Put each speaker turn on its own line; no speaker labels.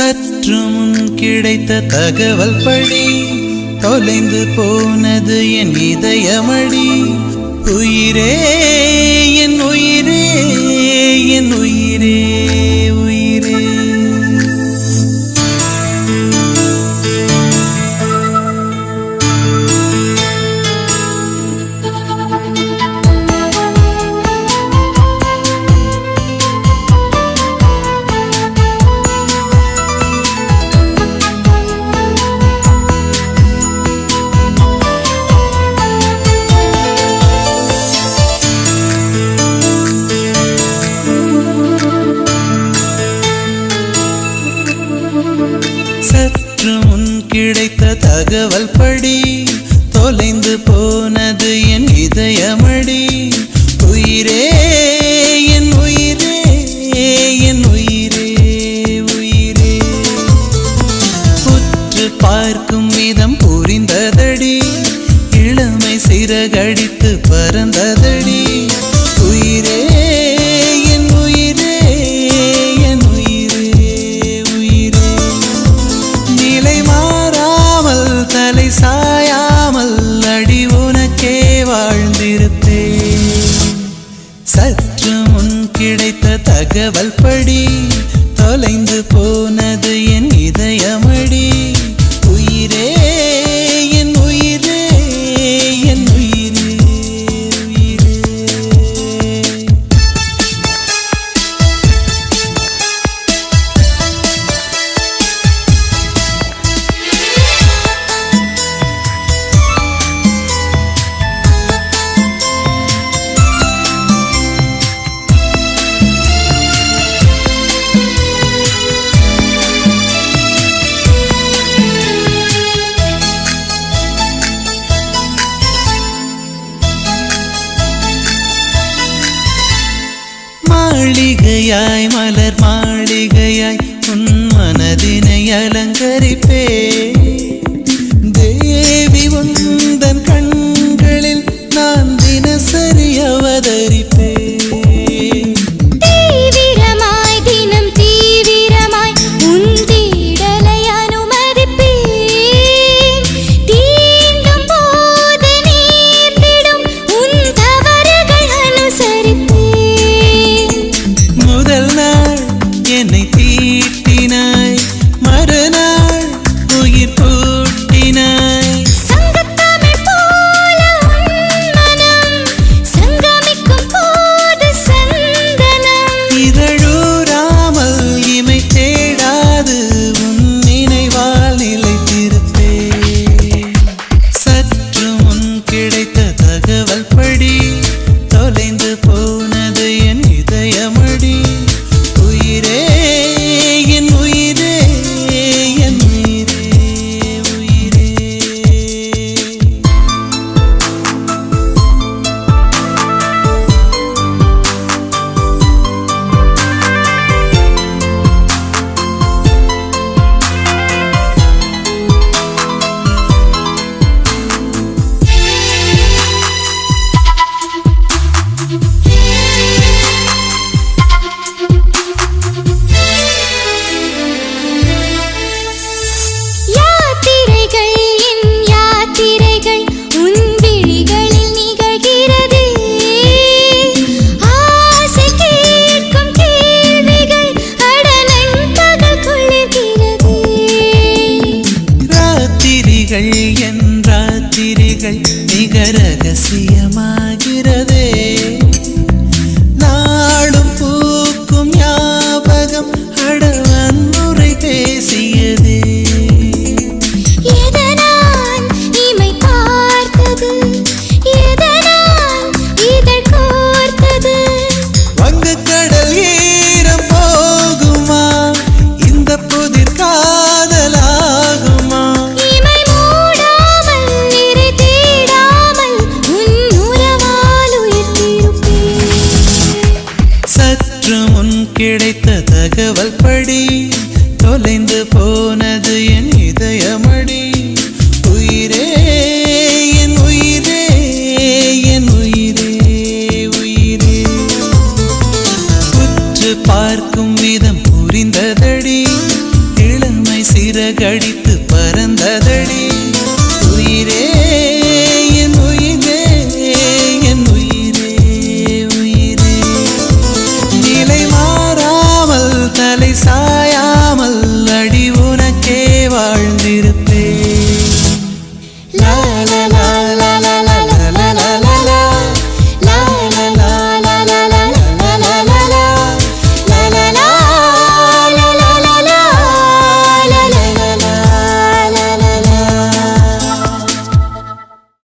சற்று முன் கிடைத்த தகவல் பழி தொலைந்து போனது என் இதயமடி. உயிரே என் உயிரே. கிடைத்த தகவல் படி தொலைந்து போனது என் இதயமடி. உயிரே என் உயிரே என் உயிரே உயிரே. உற்று பார்க்கும் விதம் புரிந்ததடி. இளமை சிறகடித்து பறந்ததடி. உயிரே சற்று முன் கிடைத்த தகவல் படி மாளிகையாய் மலர் மாளிகையாய் உன் மனதினை அலங்கரிப்பே தேவி
உன்
திரிகள் என்றா திரிகள் மிக ரகசியமாய் படி தொலைந்து போனது என் இதயம்?